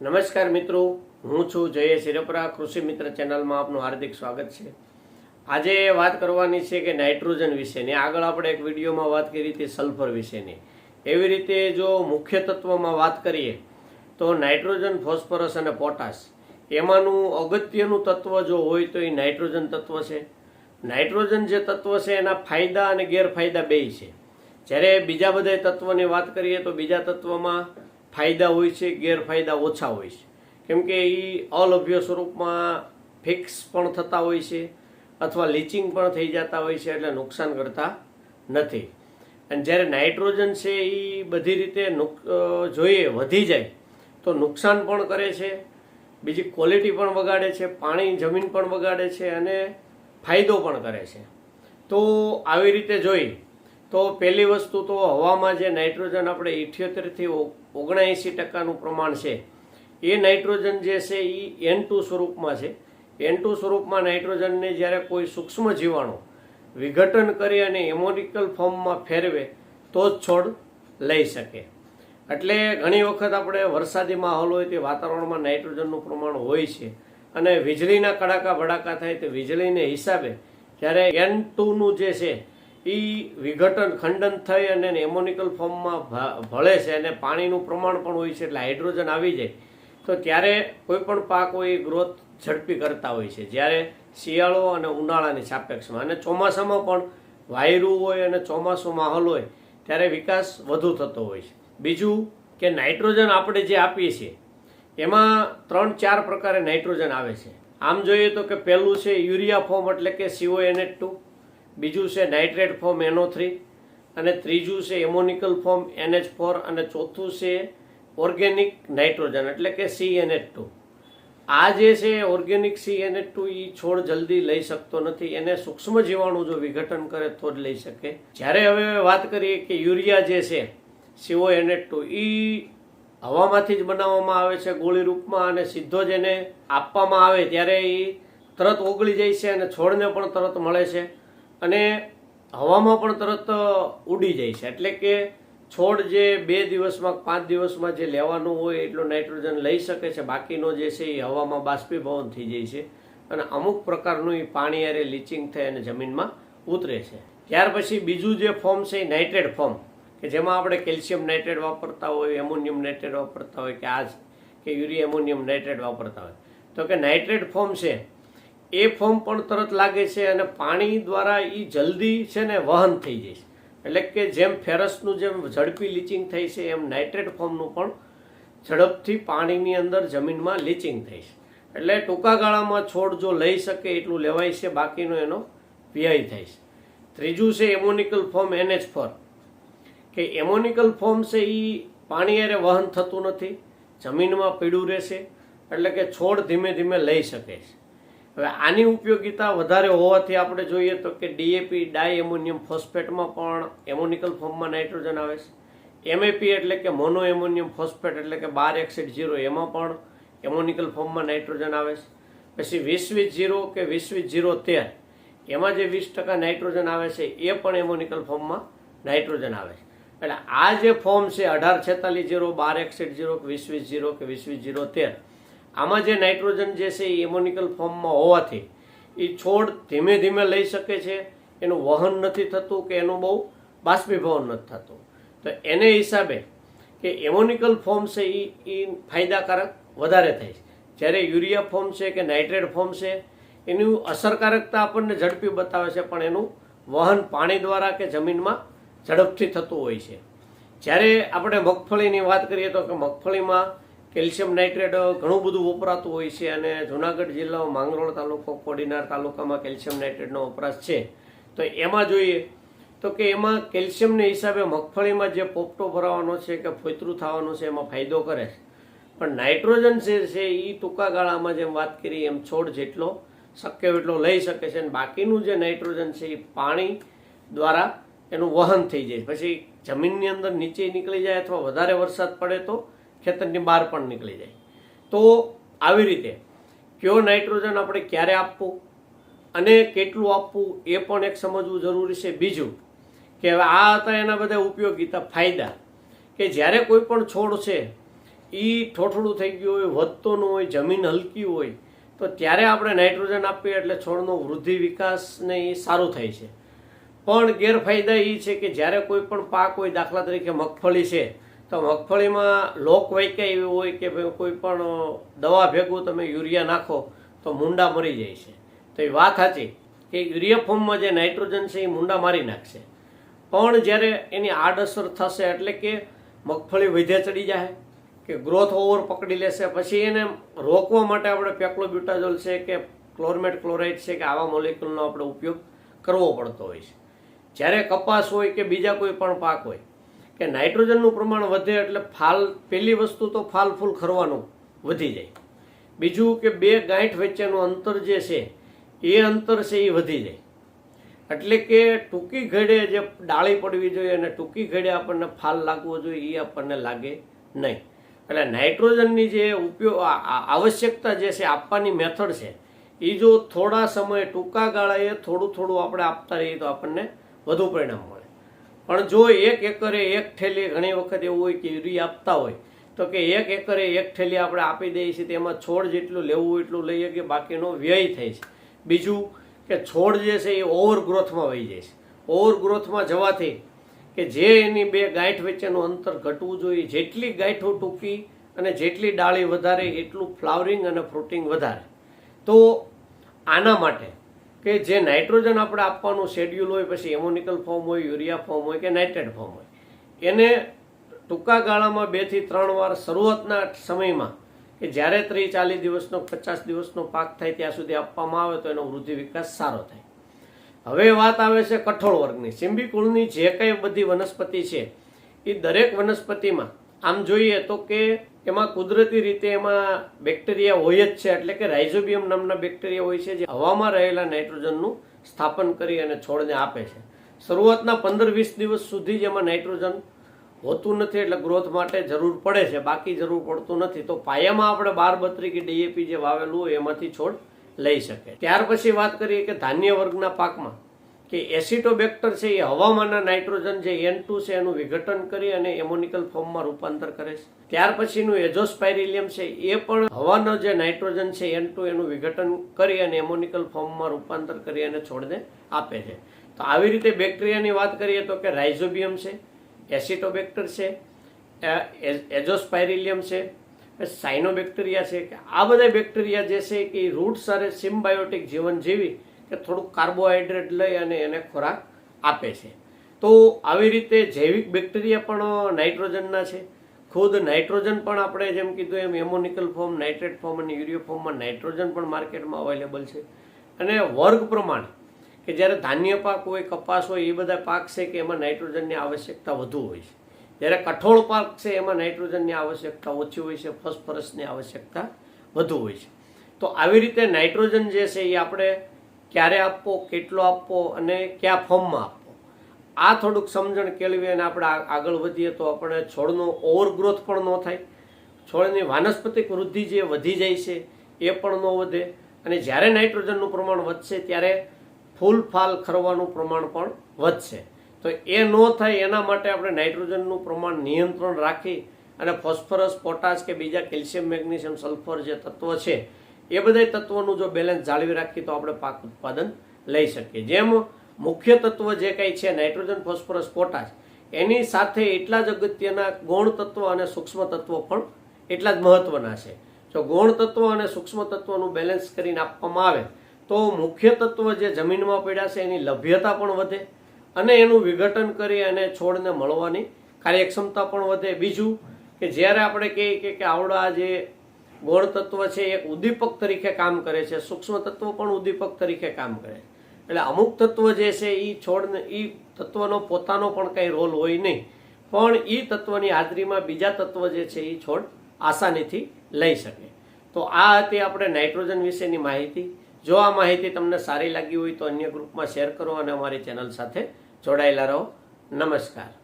નમસ્કાર મિત્રો, હું છું જય શિરપરા કૃષિ મિત્ર ચેનલમાં આપનું હાર્દિક સ્વાગત છે. આજે વાત કરવાની છે કે નાઇટ્રોજન વિશેની. આગળ આપણે એક વિડીયોમાં વાત કરી હતી સલ્ફર વિશેની. એવી રીતે જો મુખ્ય તત્વમાં વાત કરીએ, તો નાઇટ્રોજન, ફોસ્ફરસ અને પોટાશ, એમાંનું અગત્યનું તત્વ જો હોય તો એ નાઇટ્રોજન તત્વ છે. નાઇટ્રોજન જે તત્વ છે, એના ફાયદા અને ગેરફાયદા બેય છે. જ્યારે બીજા બધા તત્વની વાત કરીએ તો બીજા તત્વમાં ફાયદા હોય છે, ગેરફાયદા ઓછા હોય છે. કેમ કે એ અલભ્ય સ્વરૂપમાં ફિક્સ પણ થતા હોય છે અથવા લીચિંગ પણ થઈ જતા હોય છે એટલે નુકસાન કરતા નથી. અને જ્યારે નાઇટ્રોજન છે એ બધી રીતે જોઈએ, વધી જાય, તો નુકસાન પણ કરે છે, બીજી ક્વોલિટી પણ બગાડે છે, પાણી, જમીન પણ બગાડે છે અને ફાયદો પણ કરે છે. તો આવી રીતે જોઈ તો પહેલી વસ્તુ તો હવામાં જે નાઇટ્રોજન આપણે ઇઠ્યોતેરથી ઓગણએંસી ટકાનું પ્રમાણ છે. એ નાઇટ્રોજન જે છે એ એન ટુ સ્વરૂપમાં છે. એન ટુ સ્વરૂપમાં નાઇટ્રોજનને જ્યારે કોઈ સૂક્ષ્મ જીવાણુ વિઘટન કરી અને એમોનિકલ ફોર્મમાં ફેરવે, તો જ છોડ લઈ શકે. એટલે ઘણી વખત આપણે વરસાદી માહોલ હોય તે વાતાવરણમાં નાઇટ્રોજનનું પ્રમાણ હોય છે. અને વીજળીના કડાકા ભડાકા થાય તે વીજળીને હિસાબે જ્યારે એન ટુનું જે છે એ વિઘટન, ખંડન થઈ અને એમોનિકલ ફોર્મમાં ભળે છે અને પાણીનું પ્રમાણ પણ હોય છે એટલે હાઇડ્રોજન આવી જાય. તો ત્યારે કોઈ પણ પાક હોય એ ગ્રોથ ઝડપી કરતા હોય છે. જ્યારે શિયાળો અને ઉનાળાની સાપેક્ષમાં. અને ચોમાસામાં પણ વાયરું હોય અને ચોમાસું માહોલ હોય ત્યારે વિકાસ વધુ થતો હોય છે. બીજું કે નાઇટ્રોજન આપણે જે આપીએ છીએ, એમાં ત્રણ ચાર પ્રકારે નાઇટ્રોજન આવે છે. આમ જોઈએ તો કે પહેલું છે યુરિયા ફોર્મ એટલે કે સીઓ એન ટુ બીજું છે નાઇટ્રેટ ફોર્મ એનો થ્રી અને ત્રીજું છે એમોનિકલ ફોર્મ એનએચ ફોર અને ચોથું છે ઓર્ગેનિક નાઇટ્રોજન, એટલે કે સીએનએચ ટુ આ જે છે ઓર્ગેનિક સીએનએચ ટુ એ છોડ જલ્દી લઈ શકતો નથી. એને સૂક્ષ્મ જીવાણુ જો વિઘટન કરે તો જ લઈ શકે. જ્યારે હવે વાત કરીએ કે યુરિયા જે છે સીઓએનએચ ટુ એ હવામાંથી જ બનાવવામાં આવે છે ગોળી રૂપમાં અને સીધો જ એને આપવામાં આવે ત્યારે એ તરત ઓગળી જાય છે અને છોડને પણ તરત મળે છે. અને હવામાં પણ તરત ઉડી જાય છે. એટલે કે છોડ જે બે દિવસમાં પાંચ દિવસમાં જે લેવાનું હોય એટલું નાઇટ્રોજન લઈ શકે છે. બાકીનો જે છે એ હવામાં બાષ્પીભવન થઈ જાય છે. અને અમુક પ્રકારનું એ પાણી અરે લીચિંગ થઈ અને જમીનમાં ઉતરે છે. ત્યાર પછી બીજું જે ફોર્મ છે એ નાઇટ્રેટ ફોર્મ કે જેમાં આપણે કેલ્શિયમ નાઇટ્રેટ વાપરતા હોય એમોનિયમ નાઇટ્રેટ વાપરતા હોય, કે આ કે યુરિયા એમોનિયમ નાઇટ્રેટ વાપરતા હોય. તો કે નાઇટ્રેટ ફોર્મ છે એ ફોર્મ પણ તરત લાગે છે અને પાણી દ્વારા એ જલ્દી છે ને વહન થઈ જાય છે. એટલે કે જેમ ફેરસનું જેમ ઝડપી લીચિંગ થઈ છે, એમ નાઇટ્રેટ ફોર્મનું પણ ઝડપથી પાણીની અંદર જમીનમાં લીચિંગ થઈ છે. એટલે ટૂંકા ગાળામાં છોડ જો લઈ શકે એટલું લેવાય છે, બાકીનો એનો વ્યય થાય છે. ત્રીજું છે એમોનિકલ ફોર્મ એનએચ ફોર કે એમોનિકલ ફોર્મ છે એ પાણી અરે વહન થતું નથી, જમીનમાં પીડું રહેશે, એટલે કે છોડ ધીમે ધીમે લઈ શકે છે. હવે આની ઉપયોગિતા વધારે હોવાથી આપણે જોઈએ તો કે ડીએપી ડાય એમોનિયમ ફોસ્ફેટમાં પણ એમોનિકલ ફોર્મમાં નાઇટ્રોજન આવે છે. એમએપી એટલે કે મોનો એમોનિયમ ફોસ્ફેટ એટલે કે બાર એક્સિડ ઝીરો એમાં પણ એમોનિકલ ફોર્મમાં નાઇટ્રોજન આવે છે. પછી વીસ વીસ ઝીરો કે વીસ વીસ ઝીરો તેર, એમાં જે વીસ ટકા નાઇટ્રોજન આવે છે એ પણ એમોનિકલ ફોર્મમાં નાઇટ્રોજન આવે છે. એટલે આ જે ફોર્મ છે અઢાર છેતાલીસ ઝીરો, બાર એકસઠ ઝીરો કે વીસ ઝીરો કે વીસ ઝીરો તેર આમાં જે નાઇટ્રોજન જે છે એ એમોનિકલ ફોર્મમાં હોવાથી એ છોડ ધીમે ધીમે લઈ શકે છે. એનું વહન નથી થતું કે એનું બહુ બાષ્પીભવન નથી થતું. તો એને હિસાબે કે એમોનિકલ ફોર્મ છે એ એ ફાયદાકારક વધારે થાય છે. જ્યારે યુરિયા ફોર્મ છે કે નાઇટ્રેટ ફોર્મ છે, એની અસરકારકતા આપણને ઝડપી બતાવે છે, પણ એનું વહન પાણી દ્વારા કે જમીનમાં ઝડપથી થતું હોય છે. જ્યારે આપણે મગફળીની વાત કરીએ તો કે મગફળીમાં કેલ્શિયમ નાઇટ્રેટ ઘણું બધું વપરાતું હોય છે અને જુનાગઢ જિલ્લામાં માંગરોળ તાલુકો, કોડીનાર તાલુકામાં કેલ્શિયમ નાઇટ્રેટનો વપરાશ છે. તો એમાં જોઈએ તો કે એમાં કેલ્શિયમને હિસાબે મગફળીમાં જે પોપટો ભરાવાનો છે કે ફોતરું થવાનું છે એમાં ફાયદો કરે છે. પણ નાઇટ્રોજન જે છે એ ટૂંકા ગાળામાં જેમ વાત કરી એમ છોડ જેટલો શક્ય એટલો લઈ શકે છે અને બાકીનું જે નાઇટ્રોજન છે એ પાણી દ્વારા એનું વહન થઈ જાય. પછી જમીનની અંદર નીચે નીકળી જાય અથવા વધારે વરસાદ પડે તો ખેતરની બહાર પણ નીકળી જાય. તો આવી રીતે કયો નાઇટ્રોજન આપણે ક્યારે આપવું અને કેટલું આપવું એ પણ એક સમજવું જરૂરી છે. બીજું કે આ હતા એના બધા ઉપયોગીતા ફાયદા કે જ્યારે કોઈ પણ છોડ છે એ ઠોઠડું થઈ ગયું હોય વધતો ન હોય, જમીન હલકી હોય, તો ત્યારે આપણે નાઇટ્રોજન આપીએ એટલે છોડનો વૃદ્ધિ વિકાસને એ સારું થાય છે. પણ ગેરફાયદા એ છે કે જ્યારે કોઈ પણ પાક હોય, દાખલા તરીકે મગફળી છે તો મગફળીમાં લોક વૈકે એવી હોય કે ભાઈ કોઈ પણ દવા ભેગું તમે યુરિયા નાખો તો મુંડા મરી જાય છે. તો એ વાત સાચી કે યુરિયા ફોર્મમાં જે નાઇટ્રોજન છે એ મુંડા મારી નાખશે. પણ જ્યારે એની આડઅસર થશે એટલે કે મગફળી વધે ચડી જાય, કે ગ્રોથ ઓવર પકડી લેશે, પછી એને રોકવા માટે આપણે પેક્લોબ્યુટાઝોલ છે કે ક્લોરમેટ ક્લોરાઇડ છે કે આવા મોલેક્યુલનો આપણે ઉપયોગ કરવો પડતો હોય છે. જ્યારે કપાસ હોય કે બીજા કોઈ પણ પાક હોય કે નાઇટ્રોજનનું પ્રમાણ વધે એટલે ફાલ, પહેલી વસ્તુ તો ફાલ ફૂલ ખરવાનું વધી જાય. બીજું કે બે ગાંઠ વચ્ચેનું અંતર જે છે, એ અંતર છે એ વધી જાય. એટલે કે ટૂંકી ઘડે જે ડાળી પડવી જોઈએ અને ટૂંકી ઘડે આપણને ફાલ લાગવો જોઈએ, એ આપણને લાગે નહીં. એટલે નાઇટ્રોજનની જે ઉપયોગ આવશ્યકતા જે છે, આપવાની મેથડ છે, એ જો થોડા સમયે ટૂંકા ગાળાએ થોડું થોડું આપણે આપતા રહીએ તો આપણને વધુ પરિણામ મળે. પણ જો એક એકરે એક ઠેલી ઘણી વખત એવું હોય કે યુરિયા આપતા હોય, તો કે એક એકરે એક ઠેલી આપણે આપી દઈએ છીએ તેમાં છોડ જેટલું લેવું એટલું લઈએ કે બાકીનો વ્યય થાય છે. બીજું કે છોડ જે છે એ ઓવર ગ્રોથમાં વહી જાય છે. ઓવર ગ્રોથમાં જવાથી કે જે એની બે ગાંઠ વચ્ચેનું અંતર ઘટવું જોઈએ, જેટલી ગાંઠો ટૂંકી અને જેટલી ડાળી વધારે, એટલું ફ્લાવરિંગ અને ફ્રૂટિંગ વધારે. તો આના માટે કે જે નાઇટ્રોજન આપણે આપવાનું શેડ્યુલ હોય, પછી એમોનિકલ ફોર્મ હોય, યુરિયા ફોર્મ હોય કે નાઇટ્રેટ ફોર્મ હોય, એને ટૂંકા ગાળામાં બેથી ત્રણ વાર શરૂઆતના સમયમાં કે જ્યારે ત્રીસ ચાલીસ દિવસનો, પચાસ દિવસનો પાક થાય ત્યાં સુધી આપવામાં આવે તો એનો વૃદ્ધિ વિકાસ સારો થાય. હવે વાત આવે છે કઠોળ વર્ગની. સિંબી કુળની જે કંઈ બધી વનસ્પતિ છે, એ દરેક વનસ્પતિમાં આમ જોઈએ તો કે એમાં કુદરતી રીતે એમાં બેક્ટેરિયા હોય જ છે, એટલે કે રાઇઝોબિયમ નામના બેક્ટેરિયા હોય છે, જે હવામાં રહેલા નાઇટ્રોજનનું સ્થાપન કરી અને છોડને આપે છે. શરૂઆતના પંદર વીસ દિવસ સુધી જ એમાં નાઇટ્રોજન હોતું નથી, એટલે ગ્રોથ માટે જરૂર પડે છે. બાકી જરૂર પડતું નથી. તો પાયામાં આપણે બાર બત્રી કે ડીએપી જે વાવેલું હોય એમાંથી છોડ લઈ શકે. ત્યાર પછી વાત કરીએ કે ધાન્ય વર્ગના પાકમાં. કે એસિટોબેક્ટર છે એ હવામાનના નાઇટ્રોજન જે એન ટુ છે એનું વિઘટન કરી અને એમોનિકલ ફોર્મમાં રૂપાંતર કરે છે. ત્યાર પછીનું એઝોસ્પાયરિલિયમ છે એ પણ હવાનો જે નાઇટ્રોજન છે એન ટુ એનું વિઘટન કરી અને એમોનિકલ ફોર્મમાં રૂપાંતર કરી અને છોડને આપે છે. તો આવી રીતે બેક્ટેરિયાની વાત કરીએ તો કે રાઇઝોબિયમ છે, એસિટોબેક્ટર છે એઝોસ્પાયરિલિયમ છે સાઇનોબેક્ટેરિયા છે. કે આ બધા બેક્ટેરિયા જે છે એ રૂટ સાથે સિમ્બાયોટિક જીવન જીવી કે થોડુંક કાર્બોહાઈડ્રેટ લઈ અને એને ખોરાક આપે છે. તો આવી રીતે જૈવિક બેક્ટેરિયા પણ નાઇટ્રોજનના છે. ખુદ નાઇટ્રોજન પણ આપણે જેમ કીધું એમ એમોનિકલ ફોર્મ, નાઇટ્રેટ ફોર્મ અને યુરિયો ફોર્મમાં નાઇટ્રોજન પણ માર્કેટમાં અવેલેબલ છે. અને વર્ગ પ્રમાણે, કે જ્યારે ધાન્ય પાક હોય, કપાસ હોય, એ બધા પાક છે કે એમાં નાઇટ્રોજનની આવશ્યકતા વધુ હોય છે. જ્યારે કઠોળ પાક છે, એમાં નાઇટ્રોજનની આવશ્યકતા ઓછી હોય છે, ફોસ્ફરસની આવશ્યકતા વધુ હોય છે. તો આવી રીતે નાઇટ્રોજન જે છે એ આપણે ક્યારે આપવો, કેટલો આપવો અને કયા ફોર્મમાં આપવો. આ થોડુંક સમજણ કેળવી અને આપણે આગળ વધીએ તો આપણે છોડનો ઓવરગ્રોથ પણ ન થાય. છોડની વાનસ્પતિક વૃદ્ધિ જે વધી જાય છે, એ પણ ન વધે. અને જ્યારે નાઇટ્રોજનનું પ્રમાણ વધશે, ત્યારે ફૂલ ફાલ ખરવાનું પ્રમાણ પણ વધશે. તો એ ન થાય એના માટે આપણે નાઇટ્રોજનનું પ્રમાણ નિયંત્રણ રાખી અને ફોસ્ફરસ, પોટાશ કે બીજા કેલ્શિયમ, મેગ્નેશિયમ, સલ્ફર જે તત્વ છે એ બધા તત્વોનું જો બેલેન્સ જાળવી રાખીએ તો આપણે પાક ઉત્પાદન લઈ શકીએ. જેમ મુખ્ય તત્વ જે કંઈ છે નાઇટ્રોજન ફોસ્ફરસ પોટાશ એની સાથે એટલા જ અગત્યના ગૌણ તત્વ અને સૂક્ષ્મ તત્વો પણ એટલા જ મહત્વના છે. જો ગૌણ તત્વ અને સૂક્ષ્મ તત્વોનું બેલેન્સ કરીને આપવામાં આવે, તો મુખ્ય તત્વ જે જમીનમાં પડ્યા છે, એની લભ્યતા પણ વધે અને એનું વિઘટન કરી અને છોડને મળવાની કાર્યક્ષમતા પણ વધે. બીજું કે જ્યારે આપણે કહીએ કે આવડા જે ગૌણ તત્વ છે એક ઉદ્દીપક તરીકે કામ કરે છે સૂક્ષ્મ તત્વ પણ ઉદ્દીપક તરીકે કામ કરે એટલે અમુક તત્વ જે છે એ છોડને, એ તત્વનો પોતાનો પણ કંઈ રોલ હોય નહીં. પણ એ તત્વની હાજરીમાં બીજા તત્વ જે છે એ છોડ આસાનીથી લઈ શકે. તો આ હતી આપણે નાઇટ્રોજન વિશેની માહિતી. જો આ માહિતી તમને સારી લાગી હોય તો અન્ય ગ્રુપમાં શેર કરો અને અમારી ચેનલ સાથે જોડાયેલા રહો. નમસ્કાર.